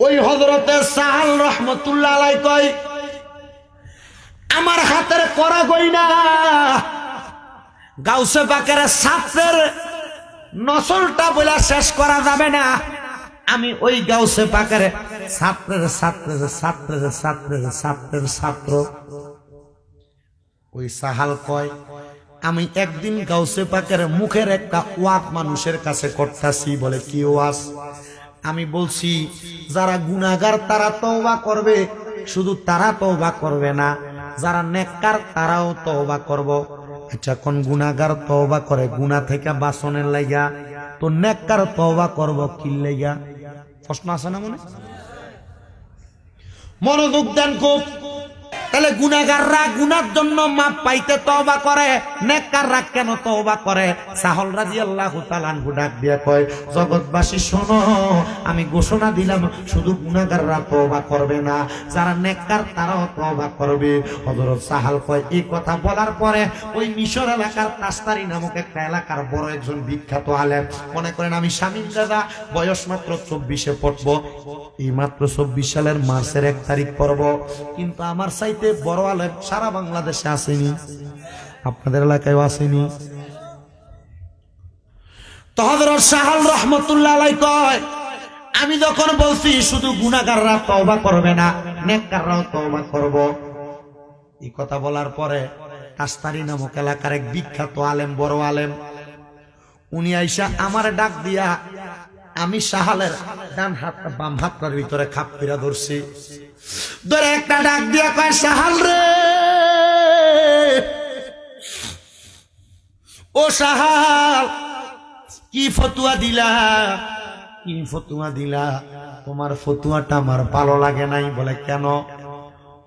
ওই হজরতে সাহাল রহমতুল্লাহ কয়, আমার হাতের করা গইনা গাউসে বাকের ছাত্রের নসলটা বলে শেষ করা যাবে না। আমি ওই গাউসে পাকের ছাত্রের ছাত্রের ছাত্রের ছাত্রের ছাত্রের ছাত্র ওই সাহাল কয়, আমি একদিন গাউসে পাকের মুখের একটা ওয়াক মানুষের কাছে করতেছি বলে কি ওয়াজ? আমি বলছি, যারা গুনাগার তারা তওবা করবে, শুধু তারা তওবা করবে না, যারা নেককার তারাও তওবা করব। আচ্ছা কোন গুনাগার তওবা করে? গুনা থেকে বাসনের লাইগা, তো নেককার তওবা করব কি লাইগা? প্রশ্ন আছে না মনে? মনোযোগ দেন খুব। তাহলে গুনাগাররা গুনার জন্য মাপ পাইতে তওবা করে, নেককাররা কেন তওবা করে? সাহল রাদিয়াল্লাহু তাআলা আনহু ডাক দিয়া কয়, জগৎবাসী, শোনো, আমি ঘোষণা দিলাম, শুধু গুনাগাররা তওবা করবে না, যারা নেককার তারাও তওবা করবে। হযরত সাহাল কয়, এই কথা বলার পরে ওই মিশর এলাকার তাস্তারি নামক একটা এলাকার বড় একজন বিখ্যাত আলেম, মনে করেন আমি স্বামী দাদা, বয়স মাত্র চব্বিশে পড়ব। এই মাত্র চব্বিশ সালের মার্চের এক তারিখ পর্ব কিন্তু আমার সাইতে বড় আলেম সারা বাংলাদেশে আসেনি। আপনাদের এলাকায় আসেনি। কয়, আমি যখন বলছি, শুধু গুনাহগাররা তওবা করবে না, নেককাররাও তওবা করব। এই কথা বলার পরে কাস্তারি নামক এলাকার এক বিখ্যাত আলেম, বড় আলেম, উনি আইসা আমার ডাক দিয়া, আমি সাহালের ডান হাত বাম হাতটার ভিতরে খাপ ফিরা ধরছি। ধরে একটা ডাক দিয়া কয়, সাহাল রে। ও সাহাল, কি ফতুয়া দিলা? কি ফতুয়া দিলা? তোমার ফতুয়াটা আমার ভালো লাগে নাই। বলে, কেন?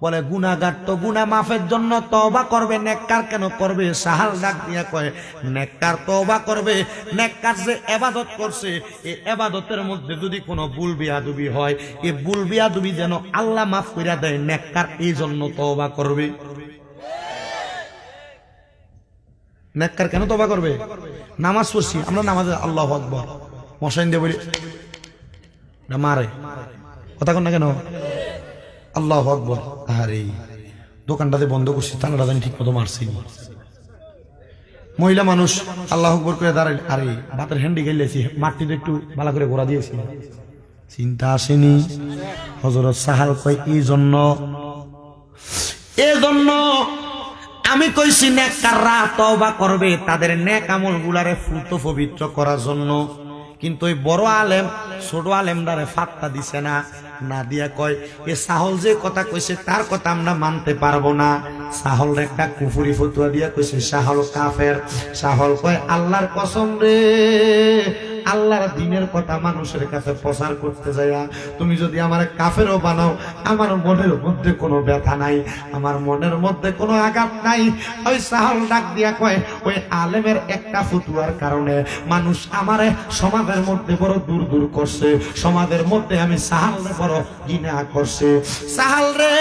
বলে গুনাগার তো গুনা মাফের জন্য তবা করবে, নেককার কেন করবে? সাহাল ডাক দিয়া কয়, নেককার তবা করবে, নেককার যে এবাদত করছে এই এবাদতের মধ্যে যদি কোনো ভুল বিয়াদুবি হয় এই ভুল বিয়াদুবি যেন আল্লাহ মাফ কইরা দেয়, নেককার এই জন্য তবা করবে। নেককার কেন তবা করবে? নামাজ পড়ছি, আমরা নামাজে আল্লাহ আকবর। মশাইন দিয়ে বলি মারে। কথা কন না কেন? আল্লাহ আকবর। আরে দোকানটাতে বন্ধ করছি, তালাটা জানি ঠিক মতো মারছি মহিলা মানুষ, আল্লাহ আকবর করে দাঁড়াই আরে বাতের হ্যান্ডি গেলেছি মাটিতে একটু ভালো করে ঘোরা দিয়েছি। চিন্তা আসেনি। হজরত সাহাল কয়, এই জন্য এই জন্য আমি কইছি নেককাররা তওবা করবে তাদের নেক আমল গুলারে ফুত পবিত্র করার জন্য। কিন্তু ওই বড় আলেম, ছোট আলেমদারে ফাত্তা দিছে না। না দিয়া কয়, এ সাহল যে কথা কইছে, তার কথা আমরা মানতে পারব না। সাহল একটা কুফুরি ফতুয়া দিয়া কইছে, সাহল কাফের। সাহল কয়, আল্লাহর কসম রে আল্লাহর দিনের কথা মানুষের কাছে প্রচার করতে যাইয়া তুমি যদি আমার কাফেরও বানাও, আমার মনের মধ্যে কোনো ব্যথা নাই, আমার মনের মধ্যে কোনো আঘাত নাই। ওই সাহল ডাক দিয়া কয়, ওই আলেমের একটা ফুতুয়ার কারণে মানুষ আমারে সমাজের মধ্যে বড় দূর দূর করছে, সমাজের মধ্যে আমি সাহাল বড় ঘৃণা করছে। সাহাল রে,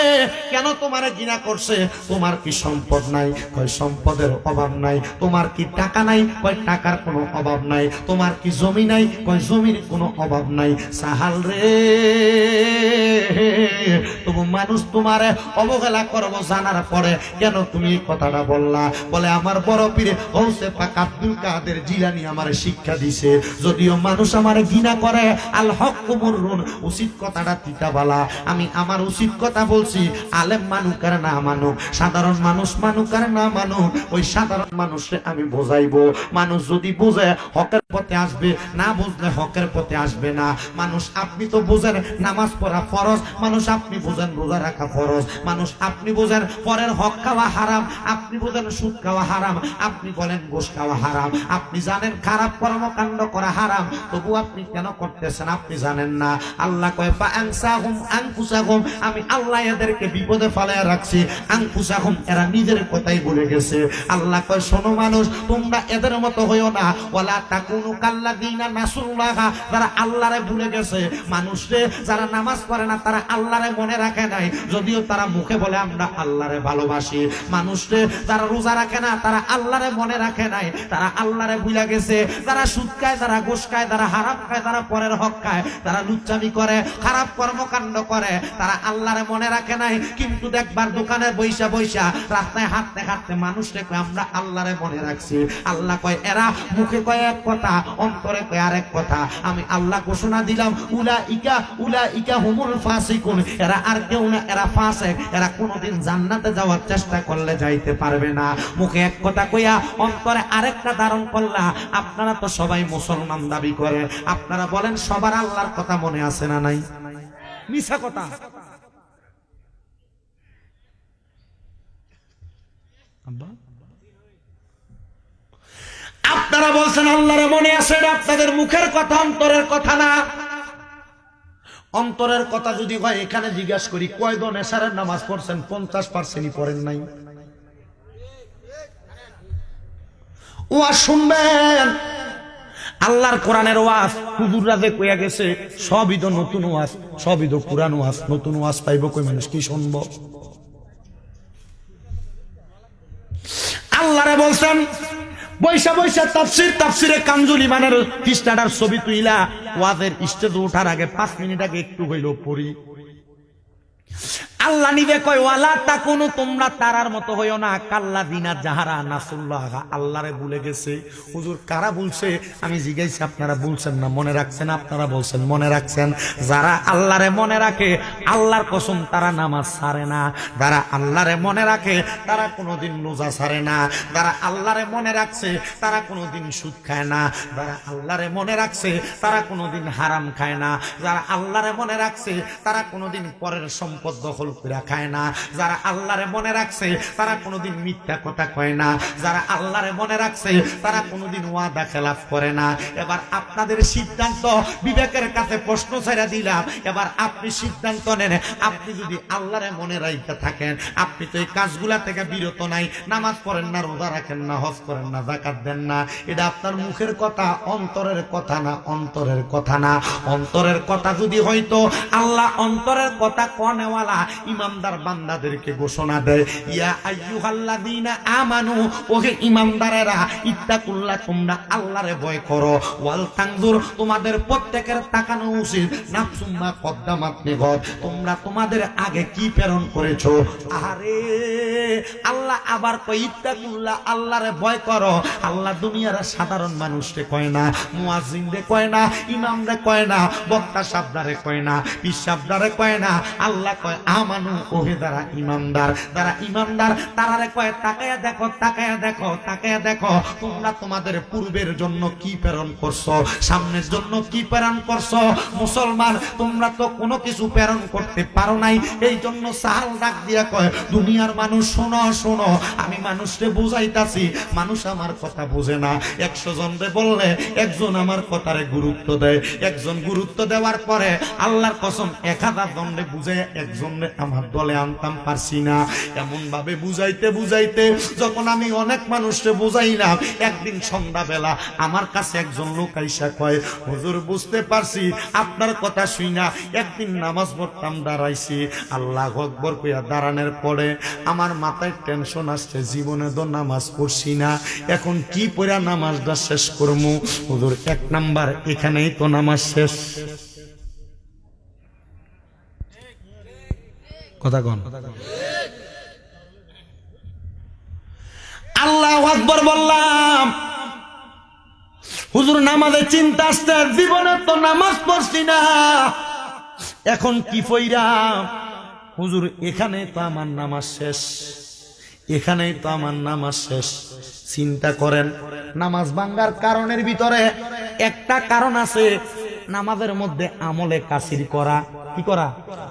কেন তোমারে ঘৃণা করছে? তোমার কি সম্পদ নাই? কয়, সম্পদের অভাব নাই। তোমার কি টাকা নাই? কয়, টাকার কোনো অভাব নাই। তোমার কি জমি নাই, কয় জমির কোনো অভাব নাই। সাহাল রে, তবু মানুষ তোমারে অবহেলা করব জানার পরে কেন তুমি কথাটা বললা? বলে, আমার বড় পীরে হৌসে পাক আব্দুল কাদের জিলানি আমার শিক্ষা দিছে। যদিও মানুষ আমার ঘৃণা করে, আল হক কুমুরুন উচিত কথাটা তিতা বলা। আমি আমার উচিত কথা বলছি, আলেম মানুক আর না মানুক, সাধারণ মানুষ মানুক আর না মানুক। ওই সাধারণ মানুষে আমি বোঝাইবো। মানুষ যদি বুঝে, হকের পথে আসবে, না বুঝলে হকের পথে আসবে না। মানুষ, আপনি তো বুঝেন নামাজ পড়া ফরজ, মানুষ, আপনি বুঝেন রোজা রাখা ফরজ। মানুষ, আপনি বুঝেন পরের হক খাওয়া হারাম, আপনি বুঝেন সুদ খাওয়া হারাম, আপনি বলেন গোস খাওয়া হারাম। আপনি জানেন খারাপ কর্মকাণ্ড করা হারাম তবু আপনি কেন করতেছেন আপনি জানেন না। আল্লাহ কয় ফা আনসাহুম আনফুসাহুম আমি আল্লাহ এদেরকে বিপদে ফালায় রাখছি। আনফুসাহুম, এরা নিজের কথাই বলে গেছে। আল্লাহ কয়, শোনো মানুষ, তোমরা এদের মতো হইও না। ওলা তাকুনু কাল্লাযিনা যারা আল্লাহরে ভুলে গেছে। মানুষরে যারা নামাজ পড়ে না, তারা আল্লাহরে মনে রাখে নাই। যদিও তারা মুখে বলে, আমরা আল্লাহরে ভালোবাসি। মানুষরে যারা রোজা রাখে না, তারা আল্লাহরে মনে রাখে নাই। তারা আল্লাহরে ভুলে গেছে। যারা সুদ খায়, যারা ঘুষ খায়, যারা হারাম খায়, যারা পরের হক খায় তারা লুচ্চামি করে, খারাপ কর্মকাণ্ড করে, তারা আল্লাহরে মনে রাখে নাই। কিন্তু দেখবার দোকানে বৈশা বৈশা রাস্তায় হাঁটতে হাঁটতে মানুষ দেখবে আমরা আল্লাহরে মনে রাখছি। আল্লাহ কয়, এরা মুখে কয় এক কথা অন্তরে কয় আরেক কথা, আমি আল্লাহ ঘোষণা দিলাম উলা ইকা উলা ইকা হুমুল ফাসিকুন। এরা আর কেউ না, এরা ফাসেক। এরা কোনোদিন জান্নাতে যাওয়ার চেষ্টা করলে যাইতে পারবে না। মুখে এক কথা কইয়া, অন্তরে আরেকটা ধারণ করলা, আপনারা তো সবাই মুসলমান দাবি করে। আপনারা বলেন, সবার আল্লাহর কথা মনে আছে না নাই? মিছা কথা। আপনারা বলছেন, আল্লাহরে মনে আছে আপনাদের মুখের কথা, অন্তরের কথা না। অন্তরের কথা যদি হয়, এখানে জিজ্ঞাসা করি, কয়জন এসারের নামাজ পড়ছেন? পঞ্চাশ পার্সেন্টই পড়েন নাই। ওয়া শুনবেন, আল্লাহর কোরআনের ওয়াজ, হুজুররা যে কইয়া গেছে, সবই তো নতুন ওয়াজ, সবই তো পুরান ওয়াজ, নতুন ওয়াজ পাইব কই মানুষ, কি শুনব? আল্লাহরে বলছেন বৈশা বৈশা, তাফসির, তাফসিরে কাঞ্জুলি মানের কৃষ্ণাটার ছবি তুইলা। ওয়াজের স্টেজ ওঠার আগে পাঁচ মিনিট আগে একটু হইল পড়ি। আল্লাহ নিবে কয়, ওয়ালা তা কোনো তোমরা তারার মতো হইও না। কাল্লা দিনা যাহারা নাসুল্লাহ। আল্লাহরে ভুলে গেছে। হুজুর, কারা বলছে? আমি জিজ্ঞাসি, আপনারা বলছেন না, মনে রাখছেন? আপনারা বলছেন, মনে রাখছেন? যারা আল্লাহরে মনে রাখে, আল্লাহর কসম, তারা নামাজ ছাড়ে না। যারা আল্লাহরে মনে রাখে, তারা কোনোদিন রোজা ছাড়ে না। যারা আল্লাহরে মনে রাখছে, তারা কোনোদিন সুদ খায় না। যারা আল্লাহরে মনে রাখছে, তারা কোনোদিন হারাম খায় না। যারা আল্লাহরে মনে রাখছে, তারা কোনোদিন পরের সম্পদ দখল করে খায় না। যারা আল্লাহরে মনে রাখছে, তারা কোনোদিন মিথ্যা কথা কয় না। যারা আল্লাহরে মনে রাখছে, তারা কোনোদিন ওয়াদা খেলাফ করে না। এবার আপনাদের সিদ্ধান্ত, বিবেকের কাছে প্রশ্ন ছেড়ে দিলাম। এবার আপনি সিদ্ধান্ত নেন, আপনি যদি আল্লাহরে মনে রাখতে থাকেন, আপনি তো এই কাজগুলা থেকে বিরত নাই। নামাজ পড়েন না, রোজা রাখেন না, হজ করেন না জাকাত দেন না। এটা আপনার মুখের কথা, অন্তরের কথা না, অন্তরের কথা না। অন্তরের কথা যদি হয়তো, আল্লাহ অন্তরের কথা কনেওয়ালা ইমানদার বান্দাদেরকে ঘোষণা দেয়, ইয়া আইয়ুহাল্লাযীনা আমানু, ওহে ইমানদারেরা ইত্তাকুল্লাহ তোমরা আল্লাহরে ভয় করো। ওয়াল তানজুর, তোমাদের প্রত্যেকের তাকানো উচিত। নাফসুম্মা কদ্দামাত নিগত তোমরা তোমাদের আগে কি প্রেরণ করেছ? আরে আল্লাহ আবার কই ইত্তাকুল্লাহ আল্লাহরে ভয় করো। আল্লাহ দুনিয়ার সাধারণ মানুষকে কয় না, মুয়াজ্জিনরে কয় না, ইমামরে কয় না, বক্তা সাবদারে কয় না, পীর সাবদারে কয় না, আল্লাহ কয় মুসলমান, তোমরা তো কোনো কিছু প্রেরণ করতে পারো নাই এই জন্য ডাক দিয়া কয়, দুনিয়ার মানুষ শোনো শোনো, আমি মানুষকে বুঝাইতাছি, মানুষ আমার কথা বুঝে না, একশো জনরে বললে, একজন আমার কথারে গুরুত্ব দেয়, একজন গুরুত্ব দেওয়ার পরে আল্লাহর কসম, এক হাজার বুঝে, একজনরে আমার দলে আনতাম পারছি না। এমন ভাবে বুঝাইতে বুঝাইতে যখন আমি অনেক মানুষকে বুঝাইলাম, একদিন সন্ধ্যাবেলা আমার কাছে একজন লোক আইসা কয়, হুজুর, বুঝতে পারছি, আপনার কথা শুই না। একদিন নামাজ পড়তাম, দাঁড়াইছি। আল্লাহ আকবর কইয়া দাঁড়ানোর পরে আমার মাথায় টেনশন আসছে, জীবনে তো নামাজ পড়ছি না। এখন কি পড়া নামাজটা শেষ করব হুজুর, এক নাম্বার, এখানেই তো নামাজ শেষ। আল্লাহ আকবর বললাম, হুজুর নামাজে চিন্তা আসতে জীবনে তো নামাজ পড়ছি না। এখন কি হুজুর, এখানে তো আমার নামাজ শেষ। এখানেই তো আমার নামাজ শেষ। চিন্তা করেন, নামাজ ভাঙ্গার কারণের ভিতরে একটা কারণ আছে, নামাজের মধ্যে আমলে কাসির করা। কি করা?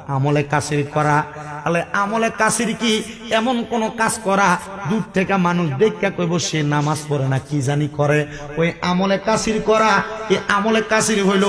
আমলে কাসির করা তাহলে আমলে কাসির কি? এমন কোন কাজ করা? দূর থেকে মানুষ দেখা কইব, সে নামাজ পড়ে না, কি জানি করে। ওই আমলে কাসির করা এই আমলে কাসির হইল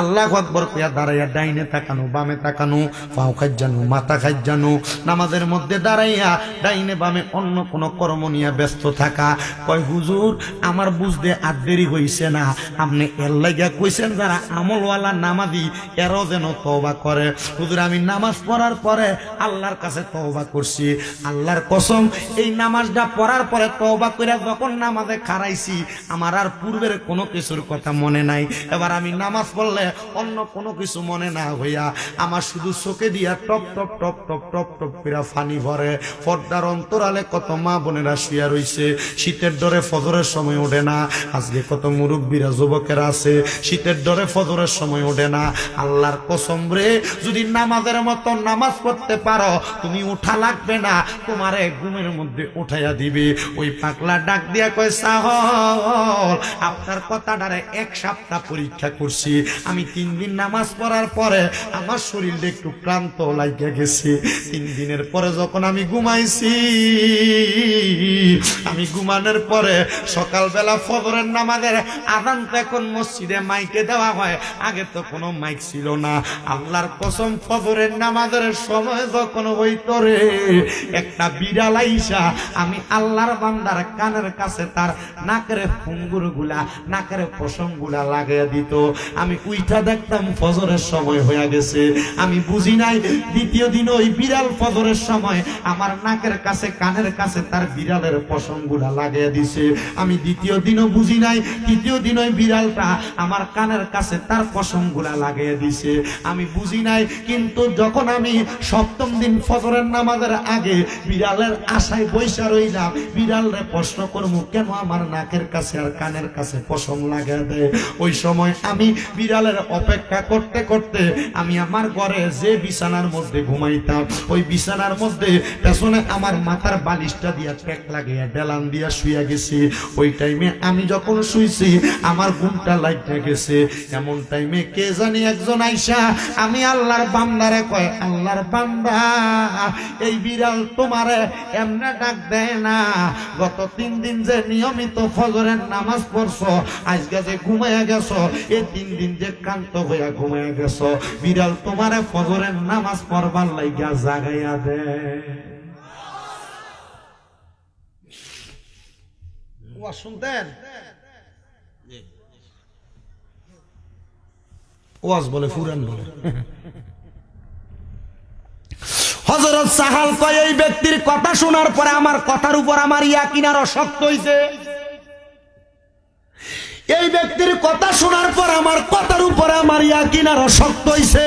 আল্লাহ আকবর কইয়া দাঁড়াইয়া, ডাইনে তাকানো, বামে তাকানো, পাও খাইজানো, মাথা খাইজানো, নামাজের মধ্যে দাঁড়াইয়া ডাইনে বামে অন্য কোন কর্ম নিয়ে ব্যস্ত থাকা। কয়, হুজুর, আমার বুঝতে আর দেরি হইছে না। আপনি এর লাগিয়া কইছেন যারা আমলওয়ালা নামাজি, এরও যেন তওবা করে। হুজুর, আমি নামাজ পড়ার পরে আল্লাহর কাছে তওবা করছি। আল্লাহর কসম, এই নামাজটা পড়ার পরে তওবা করে যখন নামাজে খারাইছি আমার আর পূর্বের কোনো কিছুর কথা মনে নাই। এবার আমি নামাজ পড়লে অন্য কোনো কিছু মনে না হইয়া আমার শুধু চোখে দিয়া টপ টপ টপ টপ টপ টপ করে ফানি ভরে। পর্দার অন্তরালে কত মা বোনেরা শুয়া রইছে। শীতের ডরে ফজরের সময় ওঠে না। আজকে কত মুরব্বীরা, যুবকেরা আছে। শীতের ডরে ফজরের সময় ওঠে না। আল্লাহর কসম রে, যদি নামাজের মতো নামাজ পড়তে পারো তুমি উঠা লাগবে না। তোমারে ঘুমের মধ্যে উঠাইয়া দিবে। ওই পাগলা ডাক দিয়া কয় সাহল আপনার কথাটারে এক সপ্তাহ পরীক্ষা করছি। আমি তিন দিন নামাজ পড়ার পরে আমার শরীরটা একটু ক্লান্ত লাগিয়া গেছে। তিন দিনের পরে যখন আমি ঘুমাইছি, আমি ঘুমানোর পরে সকালবেলা ফজরের নামাজের আদান তো এখন মসজিদে মাইকে দেওয়া হয়। আগে তো কোনো মাইক ছিল না। আল্লাহর কসম, ফজরের নামাজের সময় যখন হইতো রে একটা বিড়াল আইসা, আমি আল্লাহর বান্দার কানের কাছে তার নাকের ফুঙ্গুরগুলা নাকের পশমগুলা লাগিয়ে দিত। আমি উইঠা দেখতাম ফজরের সময় হয়ে গেছে। আমি বুঝি নাই, দ্বিতীয় দিন ওই বিড়াল ফজরের সময় আমার নাকের কাছে, কানের কাছে তার বিড়ালের পশমগুলা লাগিয়ে দিছে। আমি দ্বিতীয় দিনও বুঝি নাই, তৃতীয় দিন ওই বিড়ালটা আমার কানের কাছে তার পশমগুলা লাগিয়ে দিছে। আমি বুঝি নাই, কিন্তু যখন আমি সপ্তম দিন ফজরের নামাজের আগে বিড়ালের আশায় বৈশা রইলাম। বিড়ালরে প্রশ্ন করব কেন আমার নাকের কাছে আর কানের কাছে পশম লাগিয়ে দেয় ওই সময় আমি বিড়ালের অপেক্ষা করতে করতে আমি আমার ঘরে যে বিছানার মধ্যে ঘুমাইতাম, ওই বিছানার মধ্যে পেছনে আমার মাথার বালিশটা দিয়া টেক লাগিয়ে ডেলান দিয়া শুয়ে গেছি। ওই টাইমে আমি যখন শুইছি, আমার ঘুমটা লাইটে গেছে। এমন টাইমে কে জানি একজন আইসা, আমি আল্লাহর বান্দারে কয়, আল্লাহর বান্দা এই বিড়াল তোমারে এমনে ডাক দেয় না। গত তিন দিন যে নিয়মিত ফজরের নামাজ পড়ছো, আজকে যে ঘুমাইয়া গেছো, এই তিন দিন যে ক্লান্ত হইয়া ঘুমাইয়া গেছো, বিড়াল তোমারে ফজরের নামাজ পড়বার লাইগা জাগাইয়া শুনতেন? ওয়াজ বলে, ফুরান বলে। হজরত সাহাল কয়, এই ব্যক্তির কথা শোনার পরে আমার কথার উপর আমার ইয়া কিনার অশক্ত হইছে। এই ব্যক্তির কথা শোনার পর আমার কথার উপর আমার ইয়া কিনার অশক্ত হইছে।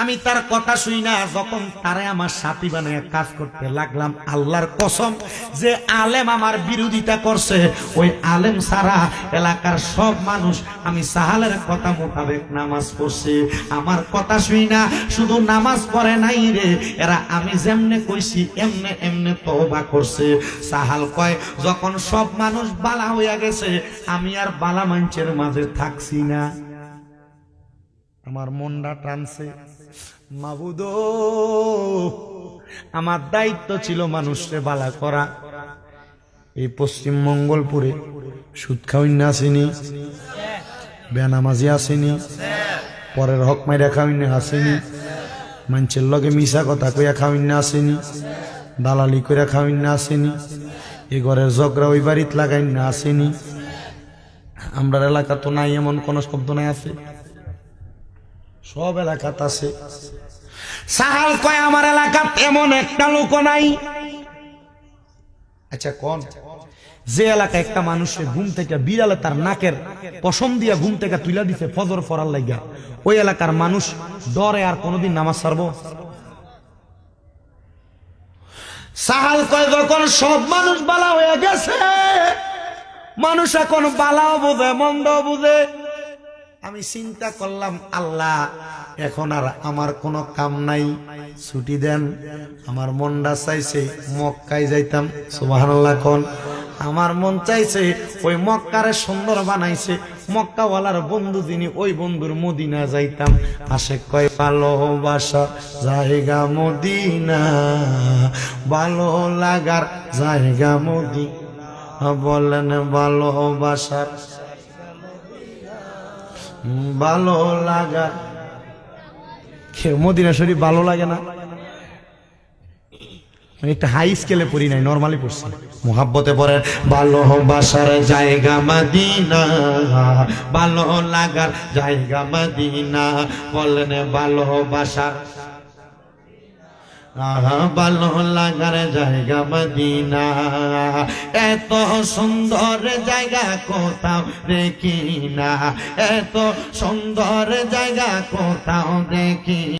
আমি তার কথা শুই না, যখন তারে আমার সাথী বানিয়ে কাজ করতে লাগলাম, আল্লাহর কসম যে আলেম আমার বিরোধিতা করছে, ওই আলেম সারা এলাকার সব মানুষ আমি সাহালের কথা মোতাবেক নামাজ পড়ছে। আমার কথা শুই না, শুধু নামাজ পড়ে নাই রে, এরা আমি যেমনে কইছি, এমনে এমনে তওবা করছে। সাহাল কয়, যখন সব মানুষ বালা হইয়া গেছে, আমি আর বালা মানুষের মাঝে থাকছি না। আমার মনটা টানছে। মাবুদ, আমার দায়িত্ব ছিল মানুষকে বালা করা। এই পশ্চিম মঙ্গলপুরে সুদ খাওয়াইন আসেনি, বেনামাজি আসেনি, পরের হক মাইরা খাওয়াইন আসেনি, মানুষের লগে মিশা কথা কইয়া খাওয়াইন আসেনি, দালালি কইরা খাওয়াইন আসেনি এই ঘরের ঝগড়া ওই বাড়িতে লাগাইন আসেনি। আমরা এলাকা তো নাই, এমন কোন শব্দ নাই আছে। সব এলাকাত আছে। সাহাল কয়, আমার এলাকাত এমন একটা লোক নাই। আচ্ছা কোন? যে এলাকায় একটা মানুষের ঘুম থেকে বিড়ালে তার নাকের পশম দিয়া ঘুম থেকে তুইলা দিছে ফজর ফরার লাগিয়া ওই এলাকার মানুষ ডরে আর কোনোদিন নামাজ সারবো সাহাল কয়, যখন সব মানুষ বালা হয়ে গেছে, মানুষ এখন বালাও বুঝে মন্দ বুঝে। আমি চিন্তা করলাম, আল্লাহ, এখন আর আমার কোনো কাম নাই, ছুটি দেন। আমার মনটা চাইছে মক্কায় যাইতাম সুবাহ আমার মন চাইছে ওই মক্কারে সুন্দর বানাইছে, মক্কাওয়ালার বন্ধু যিনি, ওই বন্ধুর মদিনা যাইতাম। আসে কয় ভালোবাসা জায়গা মদিনা, ভালো লাগার জায়গা মদিনা। বলেন ভালোবাসার ভালো লাগা। মদিনা শরীফ ভালো লাগে না? একটা হাই স্কেলে পড়ি নাই নর্মালি পড়ছি। মোহাব্বতে পড়েন ভালোবাসার জায়গা মাদিনা, ভালো লাগার জায়গা মাদিনা। বলেন ভালোবাসার ভালো লাগার জায়গা মদিনা। এত সুন্দর জায়গা কোথাও দেখি না। এত সুন্দর জায়গা কোথাও দেখি